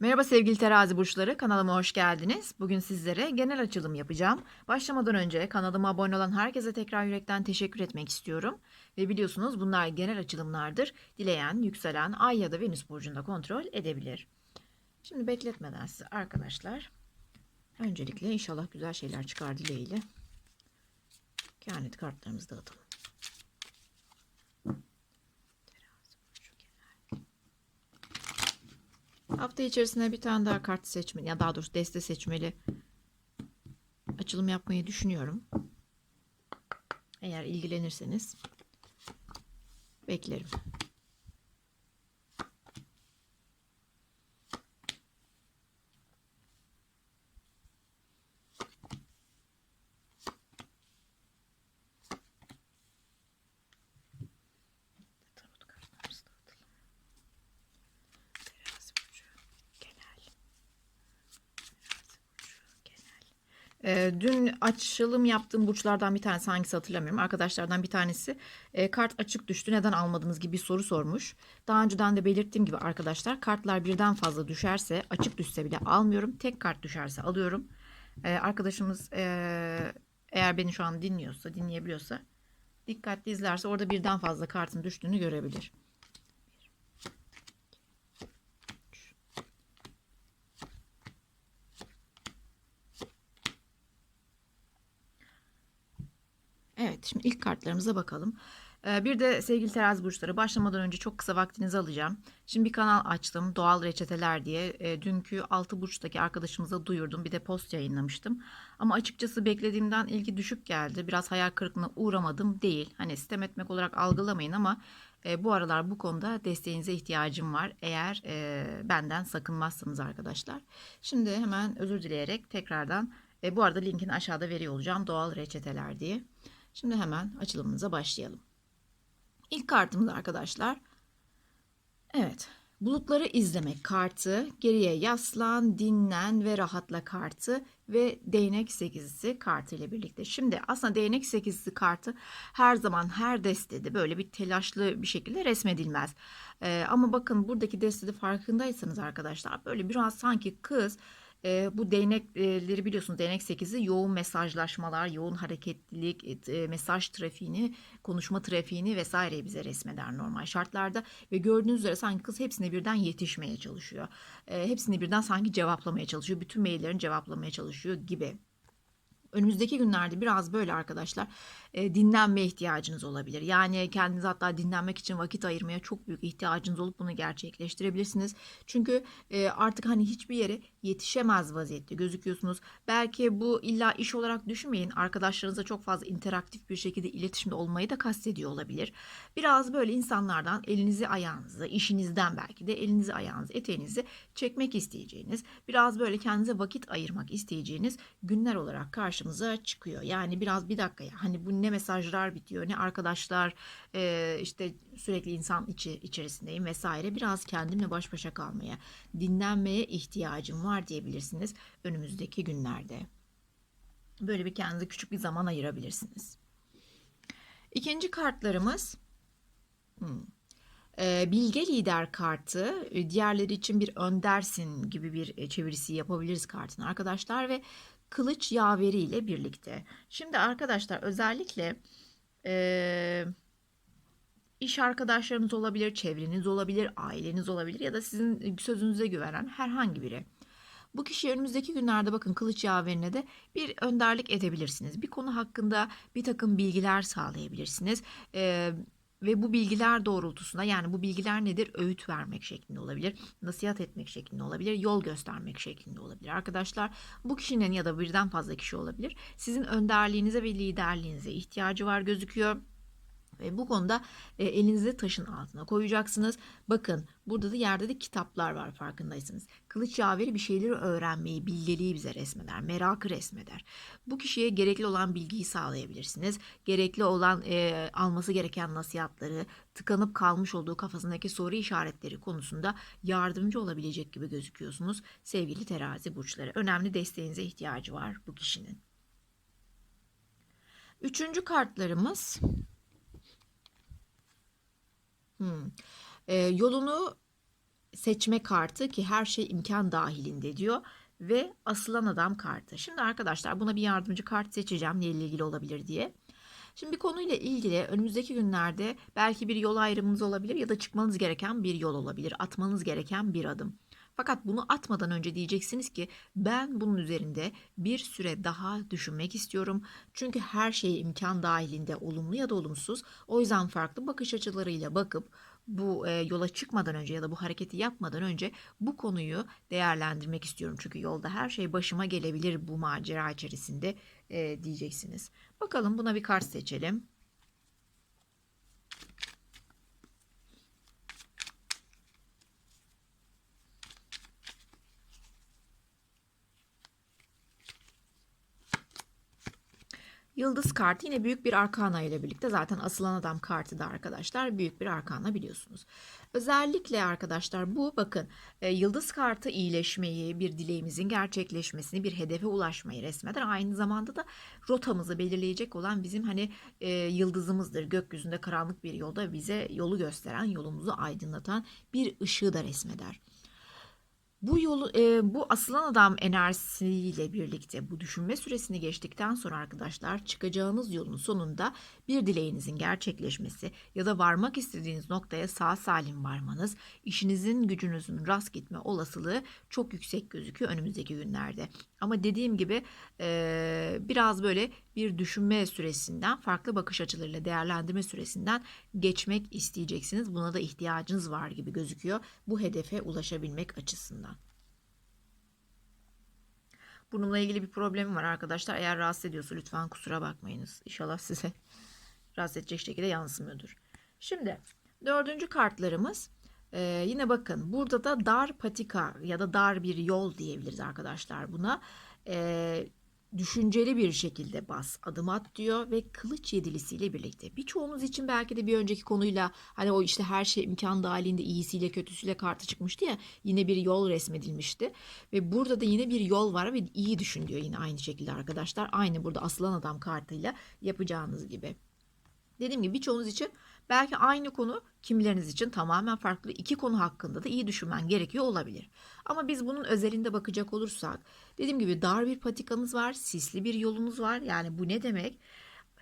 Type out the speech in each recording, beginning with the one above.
Merhaba sevgili terazi burçları, kanalıma hoş geldiniz. Bugün sizlere genel açılım yapacağım. Başlamadan önce kanalıma abone olan herkese tekrar yürekten teşekkür etmek istiyorum. Ve biliyorsunuz bunlar genel açılımlardır. Dileyen, yükselen, ay ya da venüs burcunda kontrol edebilir. Şimdi bekletmeden size arkadaşlar, öncelikle inşallah güzel şeyler çıkar dileğiyle. Kehanet kartlarımızı dağıtalım. Terazi burcu genel. Hafta içerisinde bir tane daha kart seçmeli ya daha doğrusu deste seçmeli açılım yapmayı düşünüyorum. Eğer ilgilenirseniz beklerim. Tarot kartlarımızı dağıtalım. Terazi burcu genel. Terazi burcu genel. Ee, dün açılım yaptığım burçlardan bir tanesi hangisi hatırlamıyorum. Arkadaşlardan bir tanesi e, kart açık düştü neden almadınız gibi bir soru sormuş. Daha önceden de belirttiğim gibi arkadaşlar kartlar birden fazla düşerse açık düşse bile almıyorum. Tek kart düşerse alıyorum. Ee, arkadaşımız e, eğer beni şu an dinliyorsa dinleyebiliyorsa dikkatli izlerse orada birden fazla kartın düştüğünü görebilir. Evet, şimdi ilk kartlarımıza bakalım. Ee, Bir de sevgili terazi burçları başlamadan önce çok kısa vaktinizi alacağım. Şimdi bir kanal açtım doğal reçeteler diye. E, dünkü 6 burçtaki arkadaşımıza duyurdum. Bir de post yayınlamıştım. Ama açıkçası beklediğimden ilgi düşük geldi. Biraz hayal kırıklığına uğramadım değil. Hani sistem etmek olarak algılamayın ama e, bu aralar bu konuda desteğinize ihtiyacım var. Eğer e, benden sakınmazsanız arkadaşlar. Şimdi hemen özür dileyerek tekrardan e, bu arada linkini aşağıda veriyor olacağım. Doğal reçeteler diye. Şimdi hemen açılımımıza başlayalım. İlk kartımız arkadaşlar. Evet. Bulutları izlemek kartı, geriye yaslan, dinlen ve rahatla kartı ve değnek sekizisi kartı ile birlikte. Şimdi aslında değnek sekizisi kartı her zaman her destede böyle bir telaşlı bir şekilde resmedilmez. Ee, ama bakın buradaki destede farkındaysanız arkadaşlar böyle biraz sanki kız e, bu değnekleri biliyorsunuz değnek 8'i yoğun mesajlaşmalar, yoğun hareketlilik, e, mesaj trafiğini, konuşma trafiğini vesaireyi bize resmeder normal şartlarda ve gördüğünüz üzere sanki kız hepsine birden yetişmeye çalışıyor. E, hepsini birden sanki cevaplamaya çalışıyor. Bütün maillerini cevaplamaya çalışıyor gibi. Önümüzdeki günlerde biraz böyle arkadaşlar e, dinlenme ihtiyacınız olabilir. Yani kendinize hatta dinlenmek için vakit ayırmaya çok büyük ihtiyacınız olup bunu gerçekleştirebilirsiniz. Çünkü e, artık hani hiçbir yere yetişemez vaziyette gözüküyorsunuz. Belki bu illa iş olarak düşünmeyin. Arkadaşlarınızla çok fazla interaktif bir şekilde iletişimde olmayı da kastediyor olabilir. Biraz böyle insanlardan elinizi ayağınızı, işinizden belki de elinizi ayağınızı, eteğinizi çekmek isteyeceğiniz, biraz böyle kendinize vakit ayırmak isteyeceğiniz günler olarak karşımıza çıkıyor. Yani biraz bir dakika ya hani bu ne mesajlar bitiyor ne arkadaşlar e, işte sürekli insan içi içerisindeyim vesaire biraz kendimle baş başa kalmaya dinlenmeye ihtiyacım var diyebilirsiniz önümüzdeki günlerde. Böyle bir kendinize küçük bir zaman ayırabilirsiniz. İkinci kartlarımız hmm, e, bilge lider kartı e, diğerleri için bir öndersin gibi bir e, çevirisi yapabiliriz kartın arkadaşlar ve kılıç yaveri ile birlikte. Şimdi arkadaşlar özellikle e, iş arkadaşlarınız olabilir, çevreniz olabilir, aileniz olabilir ya da sizin sözünüze güvenen herhangi biri. Bu kişi önümüzdeki günlerde bakın kılıç yaverine de bir önderlik edebilirsiniz. Bir konu hakkında bir takım bilgiler sağlayabilirsiniz. Ee, ve bu bilgiler doğrultusunda yani bu bilgiler nedir? Öğüt vermek şeklinde olabilir, nasihat etmek şeklinde olabilir, yol göstermek şeklinde olabilir. Arkadaşlar bu kişinin ya da birden fazla kişi olabilir. Sizin önderliğinize ve liderliğinize ihtiyacı var gözüküyor. Ve bu konuda e, elinizi taşın altına koyacaksınız. Bakın burada da yerde de kitaplar var farkındaysanız. Kılıç yaveri bir şeyleri öğrenmeyi, bilgeliği bize resmeder, merakı resmeder. Bu kişiye gerekli olan bilgiyi sağlayabilirsiniz. Gerekli olan e, alması gereken nasihatları, tıkanıp kalmış olduğu kafasındaki soru işaretleri konusunda yardımcı olabilecek gibi gözüküyorsunuz sevgili terazi burçları. Önemli desteğinize ihtiyacı var bu kişinin. Üçüncü kartlarımız Hmm. Ee, yolunu seçme kartı ki her şey imkan dahilinde diyor ve asılan adam kartı. Şimdi arkadaşlar buna bir yardımcı kart seçeceğim neyle ilgili olabilir diye. Şimdi bir konuyla ilgili önümüzdeki günlerde belki bir yol ayrımınız olabilir ya da çıkmanız gereken bir yol olabilir. Atmanız gereken bir adım. Fakat bunu atmadan önce diyeceksiniz ki ben bunun üzerinde bir süre daha düşünmek istiyorum. Çünkü her şey imkan dahilinde olumlu ya da olumsuz. O yüzden farklı bakış açılarıyla bakıp bu e, yola çıkmadan önce ya da bu hareketi yapmadan önce bu konuyu değerlendirmek istiyorum. Çünkü yolda her şey başıma gelebilir bu macera içerisinde e, diyeceksiniz. Bakalım buna bir kart seçelim. Yıldız kartı yine büyük bir arkana ile birlikte zaten asılan adam kartı da arkadaşlar büyük bir arkana biliyorsunuz. Özellikle arkadaşlar bu bakın e, yıldız kartı iyileşmeyi, bir dileğimizin gerçekleşmesini, bir hedefe ulaşmayı resmeder. Aynı zamanda da rotamızı belirleyecek olan bizim hani e, yıldızımızdır. Gökyüzünde karanlık bir yolda bize yolu gösteren, yolumuzu aydınlatan bir ışığı da resmeder. Bu yolu e, bu asılan adam enerjisiyle birlikte bu düşünme süresini geçtikten sonra arkadaşlar çıkacağınız yolun sonunda bir dileğinizin gerçekleşmesi ya da varmak istediğiniz noktaya sağ salim varmanız, işinizin gücünüzün rast gitme olasılığı çok yüksek gözüküyor önümüzdeki günlerde. Ama dediğim gibi e, biraz böyle bir düşünme süresinden, farklı bakış açılarıyla değerlendirme süresinden geçmek isteyeceksiniz. Buna da ihtiyacınız var gibi gözüküyor bu hedefe ulaşabilmek açısından. Bununla ilgili bir problemim var arkadaşlar. Eğer rahatsız ediyorsa lütfen kusura bakmayınız. İnşallah size rahatsız edecek şekilde yansımıyordur. Şimdi dördüncü kartlarımız ee, yine bakın burada da dar patika ya da dar bir yol diyebiliriz arkadaşlar buna. Ee, düşünceli bir şekilde bas, adım at diyor ve kılıç yedilisiyle birlikte. Birçoğunuz için belki de bir önceki konuyla hani o işte her şey imkan dahilinde iyisiyle kötüsüyle kartı çıkmıştı ya yine bir yol resmedilmişti. Ve burada da yine bir yol var ve iyi düşün diyor yine aynı şekilde arkadaşlar. Aynı burada aslan adam kartıyla yapacağınız gibi. Dediğim gibi birçoğunuz için belki aynı konu kimileriniz için tamamen farklı iki konu hakkında da iyi düşünmen gerekiyor olabilir. Ama biz bunun özelinde bakacak olursak dediğim gibi dar bir patikanız var, sisli bir yolunuz var. Yani bu ne demek?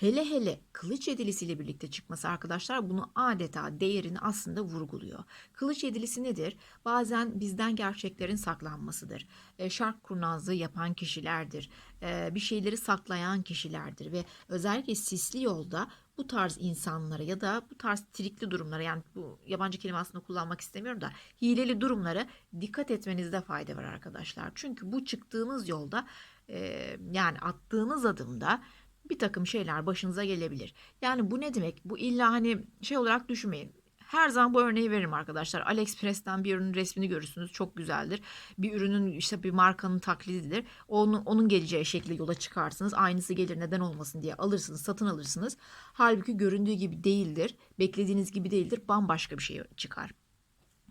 Hele hele kılıç yedilisiyle birlikte çıkması arkadaşlar bunu adeta değerini aslında vurguluyor. Kılıç yedilisi nedir? Bazen bizden gerçeklerin saklanmasıdır. E, şark kurnazlığı yapan kişilerdir. E, bir şeyleri saklayan kişilerdir ve özellikle sisli yolda bu tarz insanlara ya da bu tarz trikli durumlara yani bu yabancı kelime aslında kullanmak istemiyorum da hileli durumlara dikkat etmenizde fayda var arkadaşlar. Çünkü bu çıktığınız yolda e, yani attığınız adımda bir takım şeyler başınıza gelebilir. Yani bu ne demek? Bu illa hani şey olarak düşünmeyin. Her zaman bu örneği veririm arkadaşlar. AliExpress'ten bir ürünün resmini görürsünüz. Çok güzeldir. Bir ürünün işte bir markanın taklididir. Onun, onun geleceği şekli yola çıkarsınız. Aynısı gelir neden olmasın diye alırsınız, satın alırsınız. Halbuki göründüğü gibi değildir. Beklediğiniz gibi değildir. Bambaşka bir şey çıkar.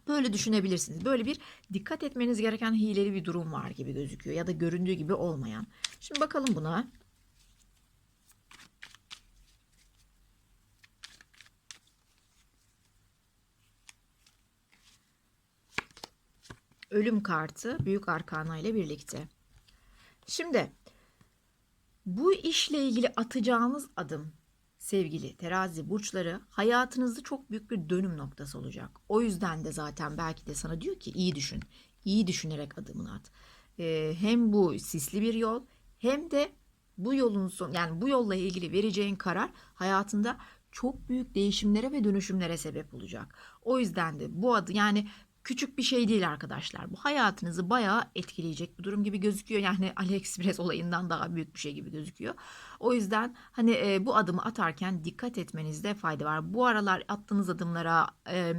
Böyle düşünebilirsiniz. Böyle bir dikkat etmeniz gereken hileli bir durum var gibi gözüküyor. Ya da göründüğü gibi olmayan. Şimdi bakalım buna. Ölüm kartı büyük arkana ile birlikte. Şimdi bu işle ilgili atacağınız adım sevgili terazi burçları hayatınızda çok büyük bir dönüm noktası olacak. O yüzden de zaten belki de sana diyor ki iyi düşün. İyi düşünerek adımını at. Ee, hem bu sisli bir yol hem de bu yolun son yani bu yolla ilgili vereceğin karar hayatında çok büyük değişimlere ve dönüşümlere sebep olacak. O yüzden de bu adı yani küçük bir şey değil arkadaşlar. Bu hayatınızı bayağı etkileyecek bir durum gibi gözüküyor. Yani AliExpress olayından daha büyük bir şey gibi gözüküyor. O yüzden hani e, bu adımı atarken dikkat etmenizde fayda var. Bu aralar attığınız adımlara e,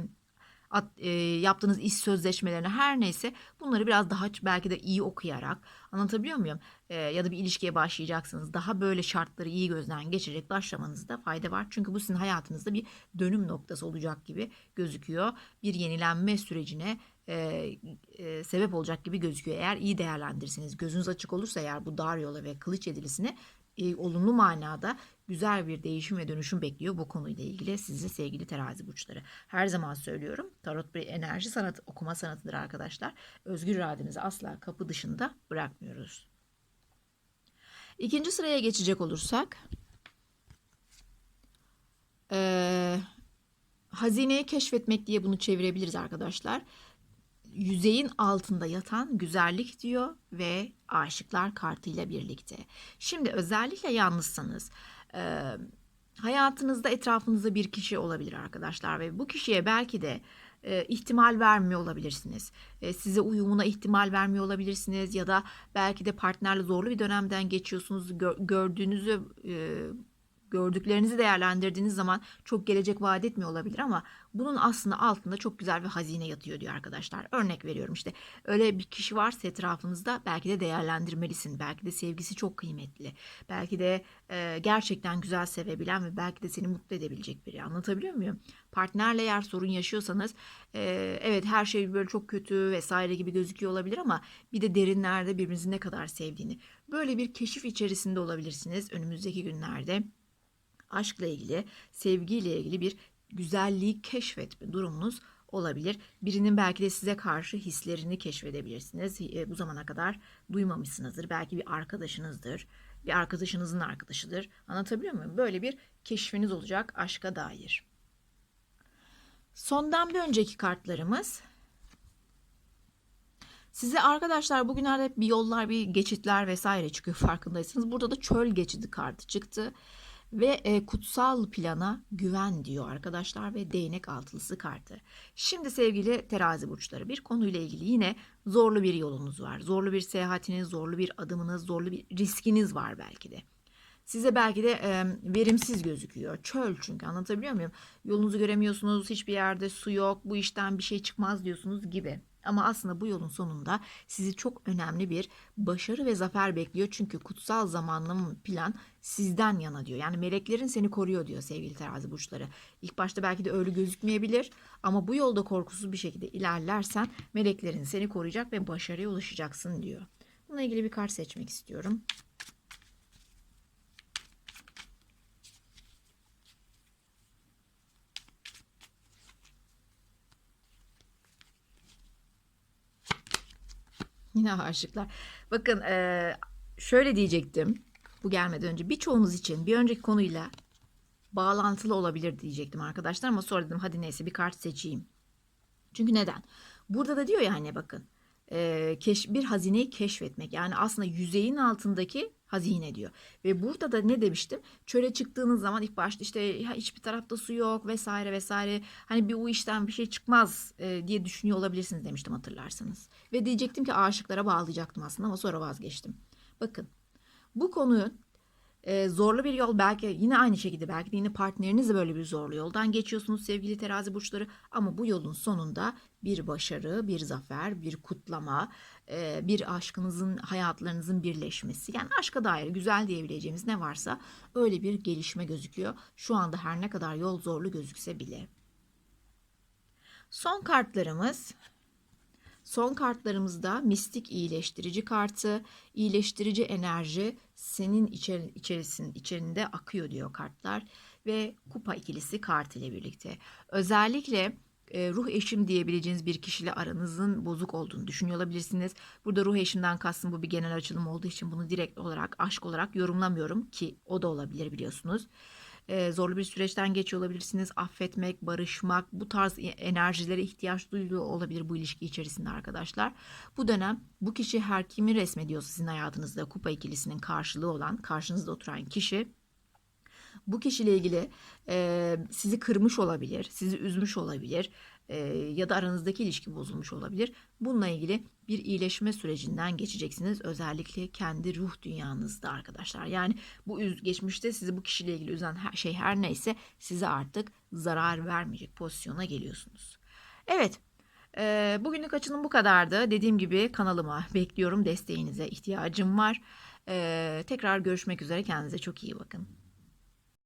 at, e, yaptığınız iş sözleşmelerine her neyse bunları biraz daha belki de iyi okuyarak anlatabiliyor muyum? E, ya da bir ilişkiye başlayacaksınız. Daha böyle şartları iyi gözden geçirerek başlamanızda fayda var. Çünkü bu sizin hayatınızda bir dönüm noktası olacak gibi gözüküyor. Bir yenilenme sürecine e, e, sebep olacak gibi gözüküyor. Eğer iyi değerlendirirseniz, gözünüz açık olursa eğer bu dar yola ve kılıç yedilisine e, olumlu manada güzel bir değişim ve dönüşüm bekliyor bu konuyla ilgili sizi sevgili terazi burçları. Her zaman söylüyorum tarot bir enerji sanatı okuma sanatıdır arkadaşlar. Özgür irademizi asla kapı dışında bırakmıyoruz. İkinci sıraya geçecek olursak ee, hazineyi keşfetmek diye bunu çevirebiliriz arkadaşlar. Yüzeyin altında yatan güzellik diyor ve aşıklar kartıyla birlikte. Şimdi özellikle yalnızsanız e, hayatınızda etrafınızda bir kişi olabilir arkadaşlar ve bu kişiye belki de e, ihtimal vermiyor olabilirsiniz. E, size uyumuna ihtimal vermiyor olabilirsiniz ya da belki de partnerle zorlu bir dönemden geçiyorsunuz. Gör, gördüğünüzü e, gördüklerinizi değerlendirdiğiniz zaman çok gelecek vaat etmiyor olabilir ama bunun aslında altında çok güzel bir hazine yatıyor diyor arkadaşlar. Örnek veriyorum işte öyle bir kişi varsa etrafınızda belki de değerlendirmelisin. Belki de sevgisi çok kıymetli. Belki de e, gerçekten güzel sevebilen ve belki de seni mutlu edebilecek biri. Anlatabiliyor muyum? Partnerle eğer sorun yaşıyorsanız e, evet her şey böyle çok kötü vesaire gibi gözüküyor olabilir ama bir de derinlerde birbirinizi ne kadar sevdiğini. Böyle bir keşif içerisinde olabilirsiniz önümüzdeki günlerde aşkla ilgili, sevgiyle ilgili bir güzelliği keşfetme durumunuz olabilir. Birinin belki de size karşı hislerini keşfedebilirsiniz. E, bu zamana kadar duymamışsınızdır. Belki bir arkadaşınızdır. Bir arkadaşınızın arkadaşıdır. Anlatabiliyor muyum? Böyle bir keşfiniz olacak aşka dair. Sondan bir önceki kartlarımız Size arkadaşlar bugünlerde hep bir yollar, bir geçitler vesaire çıkıyor farkındaysanız. Burada da çöl geçidi kartı çıktı. Ve e, kutsal plana güven diyor arkadaşlar ve değnek altılısı kartı. Şimdi sevgili terazi burçları bir konuyla ilgili yine zorlu bir yolunuz var. Zorlu bir seyahatiniz, zorlu bir adımınız, zorlu bir riskiniz var belki de. Size belki de e, verimsiz gözüküyor. Çöl çünkü anlatabiliyor muyum? Yolunuzu göremiyorsunuz, hiçbir yerde su yok, bu işten bir şey çıkmaz diyorsunuz gibi. Ama aslında bu yolun sonunda sizi çok önemli bir başarı ve zafer bekliyor. Çünkü kutsal zamanlama plan sizden yana diyor. Yani meleklerin seni koruyor diyor sevgili terazi burçları. İlk başta belki de öyle gözükmeyebilir ama bu yolda korkusuz bir şekilde ilerlersen meleklerin seni koruyacak ve başarıya ulaşacaksın diyor. Bununla ilgili bir kart seçmek istiyorum. Yine aşıklar. Bakın e, şöyle diyecektim. Bu gelmeden önce birçoğunuz için bir önceki konuyla bağlantılı olabilir diyecektim arkadaşlar ama sonra dedim hadi neyse bir kart seçeyim. Çünkü neden? Burada da diyor ya hani bakın e, keş, bir hazineyi keşfetmek yani aslında yüzeyin altındaki hazine diyor. Ve burada da ne demiştim? Çöle çıktığınız zaman ilk başta işte hiçbir tarafta su yok vesaire vesaire. Hani bir bu işten bir şey çıkmaz e, diye düşünüyor olabilirsiniz demiştim hatırlarsanız. Ve diyecektim ki aşıklara bağlayacaktım aslında ama sonra vazgeçtim. Bakın bu konuyu e, zorlu bir yol belki yine aynı şekilde belki de yine partneriniz de böyle bir zorlu yoldan geçiyorsunuz sevgili terazi burçları ama bu yolun sonunda bir başarı, bir zafer, bir kutlama, e, bir aşkınızın, hayatlarınızın birleşmesi yani aşka dair güzel diyebileceğimiz ne varsa öyle bir gelişme gözüküyor. Şu anda her ne kadar yol zorlu gözükse bile. Son kartlarımız Son kartlarımızda mistik iyileştirici kartı, iyileştirici enerji senin içer içerisin, içerinde akıyor diyor kartlar ve kupa ikilisi kart ile birlikte. Özellikle e, ruh eşim diyebileceğiniz bir kişiyle aranızın bozuk olduğunu düşünüyor olabilirsiniz. Burada ruh eşimden kastım bu bir genel açılım olduğu için bunu direkt olarak aşk olarak yorumlamıyorum ki o da olabilir biliyorsunuz e, zorlu bir süreçten geçiyor olabilirsiniz. Affetmek, barışmak, bu tarz e, enerjilere ihtiyaç duyuluyor olabilir bu ilişki içerisinde arkadaşlar. Bu dönem bu kişi her kimi resmediyorsa sizin hayatınızda kupa ikilisinin karşılığı olan karşınızda oturan kişi bu kişiyle ilgili e, sizi kırmış olabilir, sizi üzmüş olabilir e, ya da aranızdaki ilişki bozulmuş olabilir. Bununla ilgili bir iyileşme sürecinden geçeceksiniz. Özellikle kendi ruh dünyanızda arkadaşlar. Yani bu geçmişte sizi bu kişiyle ilgili üzen her şey her neyse size artık zarar vermeyecek pozisyona geliyorsunuz. Evet. E, bugünlük açılım bu kadardı. Dediğim gibi kanalıma bekliyorum. Desteğinize ihtiyacım var. E, tekrar görüşmek üzere. Kendinize çok iyi bakın.